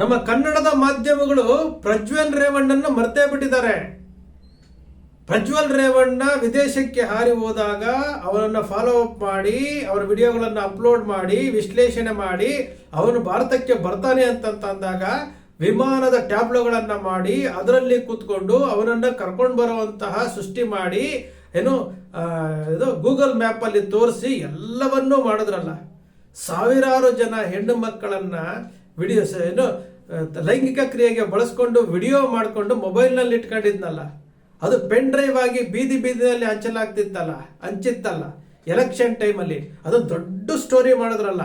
ನಮ್ಮ ಕನ್ನಡದ ಮಾಧ್ಯಮಗಳು ಪ್ರಜ್ವಲ್ ರೇವಣ್ಣನ ಮರ್ತೇ ಬಿಟ್ಟಿದ್ದಾರೆ. ಪ್ರಜ್ವಲ್ ರೇವಣ್ಣ ವಿದೇಶಕ್ಕೆ ಹಾರಿ ಹೋದಾಗ ಅವರನ್ನು ಫಾಲೋ ಅಪ್ ಮಾಡಿ, ಅವರ ವಿಡಿಯೋಗಳನ್ನು ಅಪ್ಲೋಡ್ ಮಾಡಿ, ವಿಶ್ಲೇಷಣೆ ಮಾಡಿ, ಅವನು ಭಾರತಕ್ಕೆ ಬರ್ತಾನೆ ಅಂತ ಅಂದಾಗ ವಿಮಾನದ ಟ್ಯಾಬ್ಲೋಗಳನ್ನ ಮಾಡಿ, ಅದರಲ್ಲಿ ಕೂತ್ಕೊಂಡು ಅವನನ್ನ ಕರ್ಕೊಂಡು ಬರುವಂತಹ ಸೃಷ್ಟಿ ಮಾಡಿ, ಏನು ಇದು ಗೂಗಲ್ ಮ್ಯಾಪಲ್ಲಿ ತೋರಿಸಿ ಎಲ್ಲವನ್ನೂ ಮಾಡಿದ್ರಲ್ಲ. ಸಾವಿರಾರು ಜನ ಹೆಣ್ಣು ಮಕ್ಕಳನ್ನ ವಿಡಿಯೋಸ್ ಏನು ಲೈಂಗಿಕ ಕ್ರಿಯೆಗೆ ಬಳಸ್ಕೊಂಡು ವಿಡಿಯೋ ಮಾಡಿಕೊಂಡು ಮೊಬೈಲ್ನಲ್ಲಿ ಇಟ್ಕೊಂಡಿದ್ನಲ್ಲ, ಅದು ಪೆನ್ ಡ್ರೈವ್ ಆಗಿ ಬೀದಿ ಬೀದಿನಲ್ಲಿ ಹಂಚಲಾಗ್ತಿತ್ತಲ್ಲ, ಹಂಚಿತ್ತಲ್ಲ, ಎಲೆಕ್ಷನ್ ಟೈಮಲ್ಲಿ, ಅದು ದೊಡ್ಡ ಸ್ಟೋರಿ ಮಾಡಿದ್ರಲ್ಲ.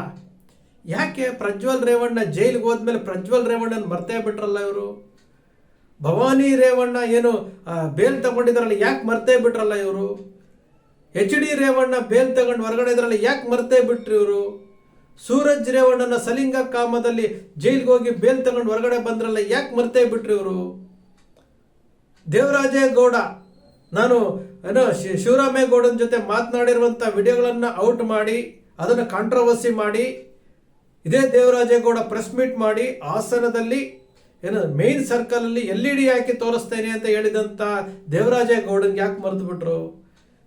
ಯಾಕೆ ಪ್ರಜ್ವಲ್ ರೇವಣ್ಣ ಜೈಲಿಗೆ ಹೋದ್ಮೇಲೆ ಪ್ರಜ್ವಲ್ ರೇವಣ್ಣನ ಮರ್ತೇ ಬಿಟ್ರಲ್ಲ ಇವರು? ಭವಾನಿ ರೇವಣ್ಣ ಏನು ಬೇಲ್ ತಗೊಂಡಿದ್ರಲ್ಲ, ಯಾಕೆ ಮರ್ತೇ ಬಿಟ್ರಲ್ಲ ಇವರು? ಎಚ್ ಡಿ ರೇವಣ್ಣ ಬೇಲ್ ತಗೊಂಡು ಹೊರಗಡೆ ಇದ್ರಲ್ಲ, ಯಾಕೆ ಮರ್ತೇ ಬಿಟ್ರು ಇವರು? ಸೂರಜ್ ರೇವಣ್ಣನ ಸಲಿಂಗ ಕಾಮದಲ್ಲಿ ಜೈಲಿಗೆ ಹೋಗಿ ಬೇಲ್ ತಗೊಂಡು ಹೊರಗಡೆ ಬಂದ್ರಲ್ಲ, ಯಾಕೆ ಮರ್ತೇ ಬಿಟ್ರು ಇವರು? ದೇವರಾಜೇಗೌಡ, ನಾನು, ಏನೋ ಶಿವರಾಮೇಗೌಡನ ಜೊತೆ ಮಾತನಾಡಿರುವಂಥ ವಿಡಿಯೋಗಳನ್ನು ಔಟ್ ಮಾಡಿ, ಅದನ್ನು ಕಾಂಟ್ರವರ್ಸಿ ಮಾಡಿ, ಇದೇ ದೇವರಾಜೇಗೌಡ ಪ್ರೆಸ್ ಮೀಟ್ ಮಾಡಿ, ಹಾಸನದಲ್ಲಿ, ಏನು ಮೇನ್ ಸರ್ಕಲ್ ಅಲ್ಲಿ ಎಲ್ ಇ ಡಿ ಹಾಕಿ ತೋರಿಸ್ತೇನೆ ಅಂತ ಹೇಳಿದಂತ ದೇವರಾಜೇಗೌಡನ್ಗೆ ಯಾಕೆ ಮರೆತು ಬಿಟ್ರು?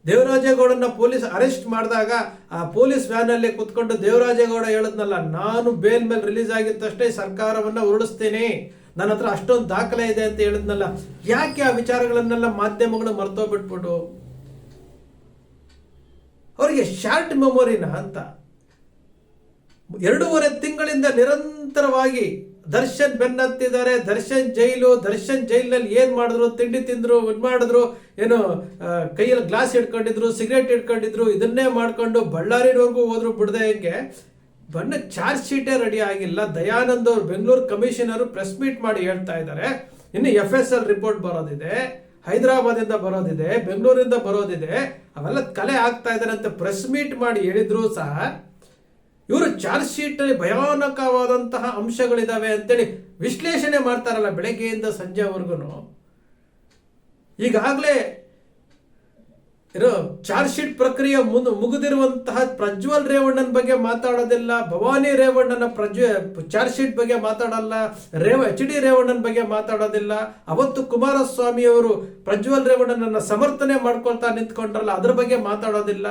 ದೇವರಾಜೇಗೌಡನ ಪೊಲೀಸ್ ಅರೆಸ್ಟ್ ಮಾಡಿದಾಗ ಆ ಪೊಲೀಸ್ ವ್ಯಾನ್ ಅಲ್ಲಿ ಕುತ್ಕೊಂಡು ದೇವರಾಜೇಗೌಡ ಹೇಳದ್ನಲ್ಲ, ನಾನು ಬೇಲ್ ಮೇಲೆ ರಿಲೀಸ್ ಆಗಿದ ತಕ್ಷಣ ಸರ್ಕಾರವನ್ನ ಉರುಳಿಸ್ತೇನೆ. ನನ್ನ ಹತ್ರ ಅಷ್ಟೊಂದು ದಾಖಲೆ ಇದೆ ಅಂತ ಹೇಳಿದ್ನಲ್ಲ, ಯಾಕೆ ಆ ವಿಚಾರಗಳನ್ನೆಲ್ಲ ಮಾಧ್ಯಮಗಳು ಮರ್ತೋಗ್ಬಿಟ್ಬಿಟ್ಟು? ಅವರಿಗೆ ಶಾರ್ಟ್ ಮೆಮೊರಿನ ಅಂತ. ಎರಡೂವರೆ ತಿಂಗಳಿಂದ ನಿರಂತರವಾಗಿ ದರ್ಶನ್ ಬೆನ್ನತ್ತಿದ್ದಾರೆ. ದರ್ಶನ್ ಜೈಲು. ದರ್ಶನ್ ಜೈಲಿನಲ್ಲಿ ಏನು ಮಾಡಿದ್ರು? ತಿಂಡಿ ತಿಂದ್ರು, ಇದು ಮಾಡಿದ್ರು, ಏನು ಕೈಯಲ್ಲಿ ಗ್ಲಾಸ್ ಇಟ್ಕೊಂಡಿದ್ರು ಸಿಗರೇಟ್ ಇಟ್ಕೊಂಡಿದ್ರು ಇದನ್ನೇ ಮಾಡ್ಕೊಂಡು ಬಳ್ಳಾರಿವರೆಗೂ ಹೋದ್ರು ಬಿಡದೆ ಹೆಂಗೆ? ಬಣ್ಣ ಚಾರ್ಜ್ ಶೀಟೇ ರೆಡಿ ಆಗಿಲ್ಲ. ದಯಾನಂದ್ ಅವರು ಬೆಂಗಳೂರು ಕಮಿಷನರು ಪ್ರೆಸ್ ಮೀಟ್ ಮಾಡಿ ಹೇಳ್ತಾ ಇದ್ದಾರೆ. ಇನ್ನು ಎಫ್ ಎಸ್ ಎಲ್ ರಿಪೋರ್ಟ್ ಬರೋದಿದೆ. ಹೈದರಾಬಾದಿಂದ ಬರೋದಿದೆ. ಬೆಂಗಳೂರಿಂದ ಬರೋದಿದೆ. ಅವೆಲ್ಲ ಕಲೆ ಆಗ್ತಾ ಇದ್ದಾರೆ ಅಂತ ಪ್ರೆಸ್ ಮೀಟ್ ಮಾಡಿ ಹೇಳಿದ್ರು ಸಹ ಇವರು ಚಾರ್ಜ್ ಶೀಟ್ ಅಲ್ಲಿ ಭಯಾನಕವಾದಂತಹ ಅಂಶಗಳಿದಾವೆ ಅಂತೇಳಿ ವಿಶ್ಲೇಷಣೆ ಮಾಡ್ತಾರಲ್ಲ ಬೆಳಗ್ಗೆಯಿಂದ ಸಂಜೆವರೆಗೂ. ಈಗಾಗಲೇ ಇರೋ ಚಾರ್ಜ್ ಶೀಟ್ ಪ್ರಕ್ರಿಯೆ ಮುಂದೆ ಮುಗಿದಿರುವಂತಹ ಪ್ರಜ್ವಲ್ ರೇವಣ್ಣನ ಬಗ್ಗೆ ಮಾತಾಡೋದಿಲ್ಲ, ಭವಾನಿ ರೇವಣ್ಣನ ಪ್ರಜ್ವ ಚಾರ್ಜ್ ಶೀಟ್ ಬಗ್ಗೆ ಮಾತಾಡಲ್ಲ, ರೇವ, ಎಚ್ ಡಿ ರೇವಣ್ಣನ ಬಗ್ಗೆ ಮಾತಾಡೋದಿಲ್ಲ. ಅವತ್ತು ಕುಮಾರಸ್ವಾಮಿ ಅವರು ಪ್ರಜ್ವಲ್ ರೇವಣ್ಣನನ್ನ ಸಮರ್ಥನೆ ಮಾಡ್ಕೊಳ್ತಾ ನಿಂತ್ಕೊಂಡ್ರಲ್ಲ, ಅದ್ರ ಬಗ್ಗೆ ಮಾತಾಡೋದಿಲ್ಲ.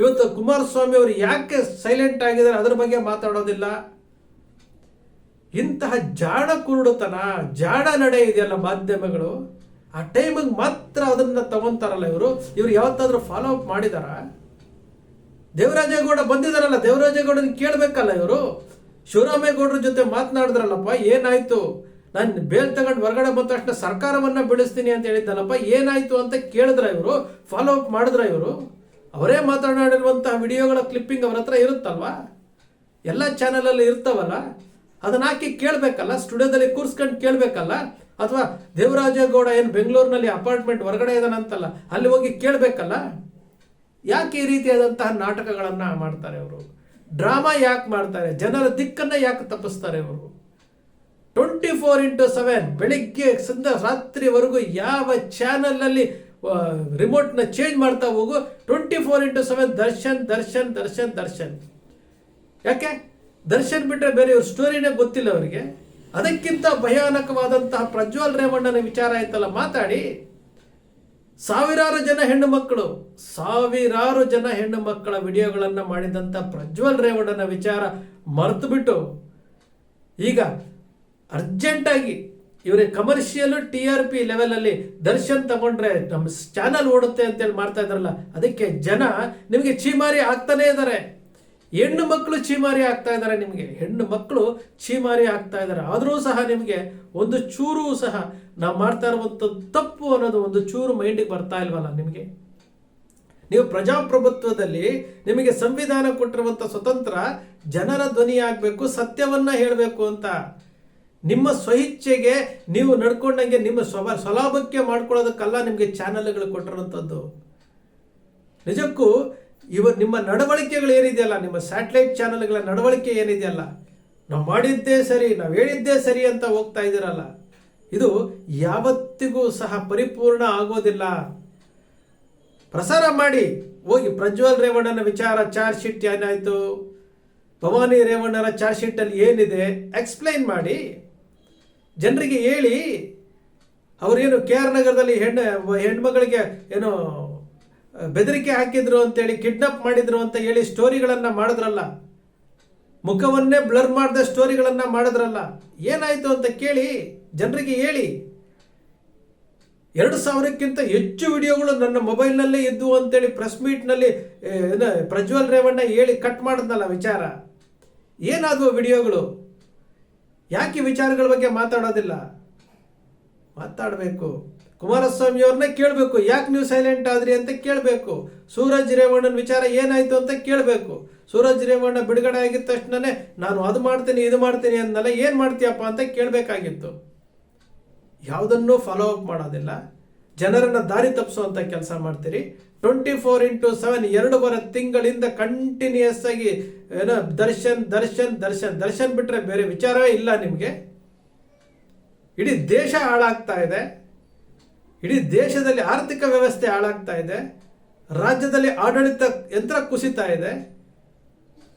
ಇವತ್ತು ಕುಮಾರಸ್ವಾಮಿ ಅವರು ಯಾಕೆ ಸೈಲೆಂಟ್ ಆಗಿದ್ದಾರೆ ಅದರ ಬಗ್ಗೆ ಮಾತಾಡೋದಿಲ್ಲ? ಇಂತಹ ಜಾಡ ಕುರುಡುತನ ಜಾಡ ನಡೆ ಇದೆಯಲ್ಲ ಮಾಧ್ಯಮಗಳು, ಆ ಟೈಮಿಗೆ ಮಾತ್ರ ಅದನ್ನ ತಗೊಂತಾರಲ್ಲ ಇವರು? ಇವ್ರು ಯಾವತ್ತಾದ್ರೂ ಫಾಲೋ ಅಪ್ ಮಾಡಿದಾರ? ದೇವರಾಜೇಗೌಡ ಬಂದಿದಾರಲ್ಲ, ದೇವರಾಜೇಗೌಡನ ಕೇಳಬೇಕಲ್ಲ ಇವರು? ಶಿವರಾಮೇಗೌಡರ ಜೊತೆ ಮಾತನಾಡಿದ್ರಲ್ಲಪ್ಪ, ಏನಾಯ್ತು? ನಾನು ಬೇಲ್ ತಗೊಂಡು ಹೊರಗಡೆ ಬಂದ ತಕ್ಷಣ ಸರ್ಕಾರವನ್ನ ಬೆಳೆಸ್ತೀನಿ ಅಂತ ಹೇಳಿದ್ದಲ್ಲಪ್ಪ, ಏನಾಯ್ತು ಅಂತ ಕೇಳಿದ್ರ ಇವರು? ಫಾಲೋ ಅಪ್ ಮಾಡಿದ್ರ ಇವರು? ಅವರೇ ಮಾತನಾಡಿರುವಂತಹ ವಿಡಿಯೋಗಳ ಕ್ಲಿಪ್ಪಿಂಗ್ ಅವ್ರ ಹತ್ರ ಇರುತ್ತಲ್ವಾ? ಎಲ್ಲ ಚಾನಲಲ್ಲಿ ಇರ್ತಾವಲ್ಲ? ಅದನ್ನ ಹಾಕಿ ಕೇಳಬೇಕಲ್ಲ? ಸ್ಟುಡಿಯೋದಲ್ಲಿ ಕೂರ್ಸ್ಕೊಂಡು ಕೇಳಬೇಕಲ್ಲ? ಅಥವಾ ದೇವರಾಜೇಗೌಡ ಏನು ಬೆಂಗಳೂರಿನಲ್ಲಿ ಅಪಾರ್ಟ್ಮೆಂಟ್ ಹೊರಗಡೆ ಇದಾನಂತಲ್ಲ, ಅಲ್ಲಿ ಹೋಗಿ ಕೇಳಬೇಕಲ್ಲ? ಯಾಕೆ ಈ ರೀತಿಯಾದಂತಹ ನಾಟಕಗಳನ್ನು ಮಾಡ್ತಾರೆ ಅವರು ಡ್ರಾಮಾ ಯಾಕೆ ಮಾಡ್ತಾರೆ? ಜನರ ದಿಕ್ಕನ್ನ ಯಾಕೆ ತಪ್ಪಿಸ್ತಾರೆ ಅವರು ಟ್ವೆಂಟಿ ಫೋರ್ ಇಂಟು ಸೆವೆನ್ ಬೆಳಿಗ್ಗೆ ಸಂದ ರಾತ್ರಿವರೆಗೂ ಯಾವ ಚಾನಲ್ನಲ್ಲಿ ರಿಮೋಟ್ನ ಚೇಂಜ್ ಮಾಡ್ತಾ ಹೋಗು. Twenty four into seven Darshan Darshan Darshan Darshan. ಯಾಕೆ? ದರ್ಶನ್ ಬಿಟ್ಟರೆ ಬೇರೆ ಇವ್ರ ಸ್ಟೋರಿನೇ ಗೊತ್ತಿಲ್ಲ ಅವರಿಗೆ. ಅದಕ್ಕಿಂತ ಭಯಾನಕವಾದಂತಹ ಪ್ರಜ್ವಲ್ ರೇವಣ್ಣನ ವಿಚಾರ ಆಯ್ತಲ್ಲ, ಮಾತಾಡಿ. ಸಾವಿರಾರು ಜನ ಹೆಣ್ಣು ಮಕ್ಕಳು, ಸಾವಿರಾರು ಜನ ಹೆಣ್ಣು ಮಕ್ಕಳ ವಿಡಿಯೋಗಳನ್ನು ಮಾಡಿದಂತ ಪ್ರಜ್ವಲ್ ರೇವಣ್ಣನ ವಿಚಾರ ಮರೆತು ಬಿಟ್ಟು ಈಗ ಅರ್ಜೆಂಟಾಗಿ ಇವರಿಗೆ ಕಮರ್ಷಿಯಲ್ ಟಿ ಆರ್ ಪಿ ಲೆವೆಲಲ್ಲಿ ದರ್ಶನ್ ತಗೊಂಡ್ರೆ ನಮ್ಮ ಚಾನಲ್ ಓಡುತ್ತೆ ಅಂತೇಳಿ ಮಾಡ್ತಾ ಇದಾರಲ್ಲ ಅದಕ್ಕೆ ಜನ ನಿಮಗೆ ಚೀಮಾರಿ ಆಗ್ತಾನೇ ಇದ್ದಾರೆ ಹೆಣ್ಣು ಮಕ್ಕಳು ಚೀಮಾರಿ ಆಗ್ತಾ ಇದ್ದಾರೆ ನಿಮಗೆ. ಹೆಣ್ಣು ಮಕ್ಕಳು ಚೀಮಾರಿ ಆಗ್ತಾ ಇದ್ದಾರೆ ಆದರೂ ಸಹ ನಿಮಗೆ ಒಂದು ಚೂರು ಸಹ ನಾವು ಮಾಡ್ತಾ ಇರುವಂಥದ್ದು ತಪ್ಪು ಅನ್ನೋದು ಒಂದು ಚೂರು ಮೈಂಡಿಗೆ ಬರ್ತಾ ಇಲ್ವಲ್ಲ ನಿಮಗೆ? ನೀವು ಪ್ರಜಾಪ್ರಭುತ್ವದಲ್ಲಿ ನಿಮಗೆ ಸಂವಿಧಾನ ಕೊಟ್ಟಿರುವಂಥ ಸ್ವತಂತ್ರ ಜನರ ಧ್ವನಿ ಆಗಬೇಕು, ಸತ್ಯವನ್ನ ಹೇಳಬೇಕು ಅಂತ. ನಿಮ್ಮ ಸ್ವಇಚ್ಛೆಗೆ ನೀವು ನಡ್ಕೊಂಡಂಗೆ ನಿಮ್ಮ ಸ್ವಭ, ಸ್ವಲಾಭಕ್ಕೆ ಮಾಡ್ಕೊಳ್ಳೋದಕ್ಕಲ್ಲ ನಿಮಗೆ ಚಾನಲ್ಗಳು ಕೊಟ್ಟಿರುವಂಥದ್ದು. ನಿಜಕ್ಕೂ ಇವ, ನಿಮ್ಮ ನಡವಳಿಕೆಗಳು ಏನಿದೆಯಲ್ಲ, ನಿಮ್ಮ ಸ್ಯಾಟಲೈಟ್ ಚಾನಲ್ಗಳ ನಡವಳಿಕೆ ಏನಿದೆಯಲ್ಲ, ನಾವು ಮಾಡಿದ್ದೇ ಸರಿ, ನಾವು ಹೇಳಿದ್ದೇ ಸರಿ ಅಂತ ಹೋಗ್ತಾ ಇದ್ದೀರಲ್ಲ, ಇದು ಯಾವತ್ತಿಗೂ ಸಹ ಪರಿಪೂರ್ಣ ಆಗೋದಿಲ್ಲ. ಪ್ರಸಾರ ಮಾಡಿ, ಹೋಗಿ ಪ್ರಜ್ವಲ್ ರೇವಣ್ಣನ ವಿಚಾರ, ಚಾರ್ಜ್ ಶೀಟ್ ಏನಾಯ್ತು? ಭವಾನಿ ರೇವಣ್ಣರ ಚಾರ್ಜ್ ಶೀಟಲ್ಲಿ ಏನಿದೆ? ಎಕ್ಸ್ಪ್ಲೈನ್ ಮಾಡಿ. ಜನರಿಗೆ ಹೇಳಿ, ಅವರೇನು ಕೆ ಆರ್ ನಗರದಲ್ಲಿ ಹೆಣ್ಣು ಹೆಣ್ಮಗಳಿಗೆ ಏನು, ಬೆದರಿಕೆ ಹಾಕಿದ್ರು ಅಂತೇಳಿ, ಕಿಡ್ನಾಪ್ ಮಾಡಿದ್ರು ಅಂತ ಹೇಳಿ ಸ್ಟೋರಿಗಳನ್ನು ಮಾಡಿದ್ರಲ್ಲ, ಮುಖವನ್ನೇ ಬ್ಲರ್ ಮಾಡಿದ ಸ್ಟೋರಿಗಳನ್ನು ಮಾಡಿದ್ರಲ್ಲ, ಏನಾಯ್ತು ಅಂತ ಕೇಳಿ ಜನರಿಗೆ ಹೇಳಿ. ಎರಡು ಸಾವಿರಕ್ಕಿಂತ ಹೆಚ್ಚು ವಿಡಿಯೋಗಳು ನನ್ನ ಮೊಬೈಲ್ನಲ್ಲೇ ಇದ್ವು ಅಂತೇಳಿ ಪ್ರೆಸ್ ಮೀಟ್ನಲ್ಲಿ ಪ್ರಜ್ವಲ್ ರೇವಣ್ಣ ಹೇಳಿ ಕಟ್ ಮಾಡಿದ್ನಲ್ಲ ವಿಚಾರ. ಏನಾದವು ವಿಡಿಯೋಗಳು? ಯಾಕೆ ವಿಚಾರಗಳ ಬಗ್ಗೆ ಮಾತಾಡೋದಿಲ್ಲ? ಮಾತಾಡಬೇಕು. ಕುಮಾರಸ್ವಾಮಿ ಅವ್ರನ್ನ ಕೇಳಬೇಕು. ಯಾಕೆ ನೀವು ಸೈಲೆಂಟ್ ಆದ್ರಿ ಅಂತ ಕೇಳಬೇಕು. ಸೂರಜ್ ರೇವಣ್ಣನ ವಿಚಾರ ಏನಾಯ್ತು ಅಂತ ಕೇಳಬೇಕು. ಸೂರಜ್ ರೇವಣ್ಣ ಬಿಡುಗಡೆ ಆಗಿದ ತಕ್ಷಣನೇ, ನಾನು ಅದು ಮಾಡ್ತೀನಿ, ಇದು ಮಾಡ್ತೀನಿ ಅಂದಲ್ಲ ಏನು ಮಾಡ್ತೀಯಪ್ಪ ಅಂತ ಕೇಳಬೇಕಾಗಿತ್ತು. ಯಾವುದನ್ನೂ ಫಾಲೋ ಅಪ್ ಮಾಡೋದಿಲ್ಲ. ಜನರನ್ನು ದಾರಿ ತಪ್ಪಿಸುವಂಥ ಕೆಲಸ ಮಾಡ್ತೀರಿ. ಟ್ವೆಂಟಿ ಫೋರ್ ಇಂಟು ಸೆವೆನ್, ಎರಡೂವರೆ ತಿಂಗಳಿಂದ ಕಂಟಿನ್ಯೂಸ್ ಆಗಿ, ಏನೋ, ದರ್ಶನ್ ದರ್ಶನ್ ದರ್ಶನ್ ದರ್ಶನ್ ಬಿಟ್ರೆ ಬೇರೆ ವಿಚಾರವೇ ಇಲ್ಲ ನಿಮಗೆ. ಇಡೀ ದೇಶ ಹಾಳಾಗ್ತಾ ಇದೆ. ಇಡೀ ದೇಶದಲ್ಲಿ ಆರ್ಥಿಕ ವ್ಯವಸ್ಥೆ ಹಾಳಾಗ್ತಾ ಇದೆ. ರಾಜ್ಯದಲ್ಲಿ ಆಡಳಿತ ಯಂತ್ರ ಕುಸಿತಾ ಇದೆ.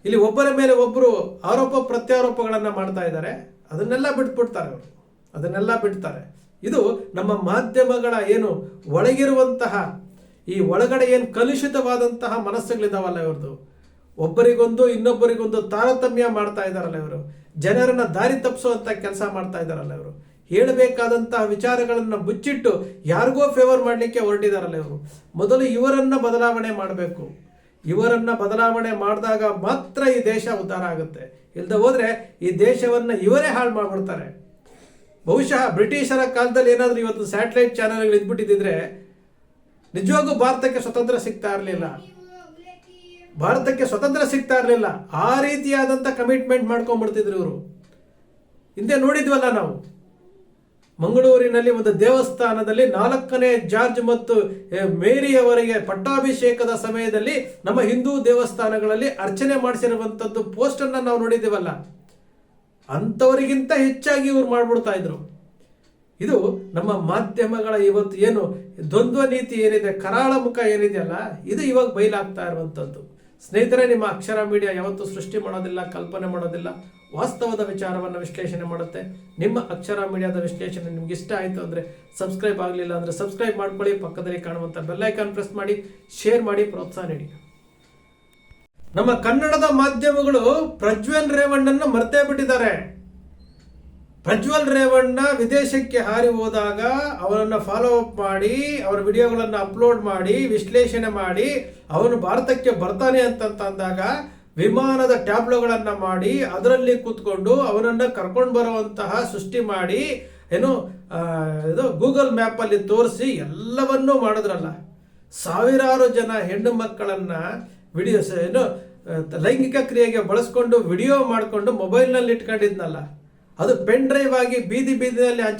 ಇಲ್ಲಿ ಒಬ್ಬರ ಮೇಲೆ ಒಬ್ಬರು ಆರೋಪ, ಪ್ರತ್ಯಾರೋಪಗಳನ್ನು ಮಾಡ್ತಾ ಇದ್ದಾರೆ. ಅದನ್ನೆಲ್ಲ ಬಿಟ್ಬಿಡ್ತಾರೆ ಅವರು. ಅದನ್ನೆಲ್ಲ ಬಿಡ್ತಾರೆ. ಇದು ನಮ್ಮ ಮಾಧ್ಯಮಗಳ ಏನು ಒಳಗಿರುವಂತಹ ಈ ಒಳಗಡೆ ಏನು ಕಲುಷಿತವಾದಂತಹ ಮನಸ್ಸುಗಳಿದಾವಲ್ಲ ಇವ್ರದ್ದು ಒಬ್ಬರಿಗೊಂದು, ಇನ್ನೊಬ್ಬರಿಗೊಂದು ತಾರತಮ್ಯ ಮಾಡ್ತಾ ಇದ್ದಾರಲ್ಲ ಇವರು. ಜನರನ್ನ ದಾರಿ ತಪ್ಪಿಸುವಂತ ಕೆಲಸ ಮಾಡ್ತಾ ಇದ್ದಾರಲ್ಲ ಇವರು. ಹೇಳಬೇಕಾದಂತಹ ವಿಚಾರಗಳನ್ನು ಮುಚ್ಚಿಟ್ಟು ಯಾರಿಗೋ ಫೇವರ್ ಮಾಡಲಿಕ್ಕೆ ಹೊರಟಿದಾರಲ್ಲ ಇವರು. ಮೊದಲು ಇವರನ್ನ ಬದಲಾವಣೆ ಮಾಡಬೇಕು. ಇವರನ್ನ ಬದಲಾವಣೆ ಮಾಡಿದಾಗ ಮಾತ್ರ ಈ ದೇಶ ಉದ್ಧಾರ ಆಗುತ್ತೆ. ಇಲ್ಲದೆ ಹೋದ್ರೆ ಈ ದೇಶವನ್ನ ಇವರೇ ಹಾಳು ಮಾಡ್ಬಿಡ್ತಾರೆ. ಬಹುಶಃ ಬ್ರಿಟಿಷರ ಕಾಲದಲ್ಲಿ ಏನಾದರೂ ಇವತ್ತು ಸ್ಯಾಟಲೈಟ್ ಚಾನೆಲ್ಗಳು ಇದ್ಬಿಟ್ಟಿದ್ರೆ ನಿಜವಾಗೂ ಭಾರತಕ್ಕೆ ಸ್ವತಂತ್ರ ಸಿಗ್ತಾ ಇರಲಿಲ್ಲ. ಭಾರತಕ್ಕೆ ಸ್ವತಂತ್ರ ಸಿಗ್ತಾ ಇರಲಿಲ್ಲ. ಆ ರೀತಿಯಾದಂಥ ಕಮಿಟ್ಮೆಂಟ್ ಮಾಡ್ಕೊಂಡ್ಬಿಡ್ತಿದ್ರು ಇವರು. ಹಿಂದೆ ನೋಡಿದ್ವಲ್ಲ ನಾವು? ಮಂಗಳೂರಿನಲ್ಲಿ ಒಂದು ದೇವಸ್ಥಾನದಲ್ಲಿ ನಾಲ್ಕನೇ ಜಾರ್ಜ್ ಮತ್ತು ಮೇರಿಯವರಿಗೆ ಪಟ್ಟಾಭಿಷೇಕದ ಸಮಯದಲ್ಲಿ ನಮ್ಮ ಹಿಂದೂ ದೇವಸ್ಥಾನಗಳಲ್ಲಿ ಅರ್ಚನೆ ಮಾಡಿಸಿರುವಂಥದ್ದು ಪೋಸ್ಟನ್ನು ನಾವು ನೋಡಿದ್ದೀವಲ್ಲ? ಅಂಥವರಿಗಿಂತ ಹೆಚ್ಚಾಗಿ ಇವ್ರು ಮಾಡ್ಬಿಡ್ತಾ ಇದ್ರು. ಇದು ನಮ್ಮ ಮಾಧ್ಯಮಗಳ ಇವತ್ತು ಏನು ದ್ವಂದ್ವ ನೀತಿ ಏನಿದೆ, ಕರಾಳ ಮುಖ ಏನಿದೆಯಲ್ಲ ಇದು ಇವಾಗ ಬಯಲಾಗ್ತಾ ಇರುವಂಥದ್ದು. ಸ್ನೇಹಿತರೆ, ನಿಮ್ಮ ಅಕ್ಷರ ಮೀಡಿಯಾ ಯಾವತ್ತೂ ಸೃಷ್ಟಿ ಮಾಡೋದಿಲ್ಲ, ಕಲ್ಪನೆ ಮಾಡೋದಿಲ್ಲ, ವಾಸ್ತವದ ವಿಚಾರವನ್ನು ವಿಶ್ಲೇಷಣೆ ಮಾಡುತ್ತೆ. ನಿಮ್ಮ ಅಕ್ಷರ ಮೀಡಿಯಾದ ವಿಶ್ಲೇಷಣೆ ನಿಮ್ಗೆ ಇಷ್ಟ ಆಯಿತು ಅಂದರೆ ಸಬ್ಸ್ಕ್ರೈಬ್ ಆಗಲಿಲ್ಲ ಅಂದರೆ ಸಬ್ಸ್ಕ್ರೈಬ್ ಮಾಡ್ಕೊಳ್ಳಿ, ಪಕ್ಕದಲ್ಲಿ ಕಾಣುವಂಥ ಬೆಲ್ಲೈಕಾನ್ ಪ್ರೆಸ್ ಮಾಡಿ, ಶೇರ್ ಮಾಡಿ, ಪ್ರೋತ್ಸಾಹ ನೀಡಿ. ನಮ್ಮ ಕನ್ನಡದ ಮಾಧ್ಯಮಗಳು ಪ್ರಜ್ವಲ್ ರೇವಣ್ಣನ ಮರ್ತೇ ಬಿಟ್ಟಿದ್ದಾರೆ. ಪ್ರಜ್ವಲ್ ರೇವಣ್ಣ ವಿದೇಶಕ್ಕೆ ಹಾರಿ ಹೋದಾಗ ಅವರನ್ನು ಫಾಲೋ ಅಪ್ ಮಾಡಿ, ಅವರ ವಿಡಿಯೋಗಳನ್ನು ಅಪ್ಲೋಡ್ ಮಾಡಿ, ವಿಶ್ಲೇಷಣೆ ಮಾಡಿ, ಅವನು ಭಾರತಕ್ಕೆ ಬರ್ತಾನೆ ಅಂತ ಅಂದಾಗ ವಿಮಾನದ ಟ್ಯಾಬ್ಲೋಗಳನ್ನ ಮಾಡಿ, ಅದರಲ್ಲಿ ಕೂತ್ಕೊಂಡು ಅವನನ್ನು ಕರ್ಕೊಂಡು ಬರುವಂತಹ ಸೃಷ್ಟಿ ಮಾಡಿ, ಏನು ಇದು ಗೂಗಲ್ ಮ್ಯಾಪಲ್ಲಿ ತೋರಿಸಿ ಎಲ್ಲವನ್ನೂ ಮಾಡಿದ್ರಲ್ಲ. ಸಾವಿರಾರು ಜನ ಹೆಣ್ಣು ಮಕ್ಕಳನ್ನ ವಿಡಿಯೋಸ್ ಏನು, ಲೈಂಗಿಕ ಕ್ರಿಯೆಗೆ ಬಳಸ್ಕೊಂಡು ವಿಡಿಯೋ ಮಾಡಿಕೊಂಡು ಮೊಬೈಲ್ನಲ್ಲಿ ಇಟ್ಕೊಂಡಿದ್ನಲ್ಲ. ಅದು ಪೆನ್ ಡ್ರೈವ್ ಆಗಿ ಬೀದಿ ಬೀದಿಯಲ್ಲಿ ಹಂಚ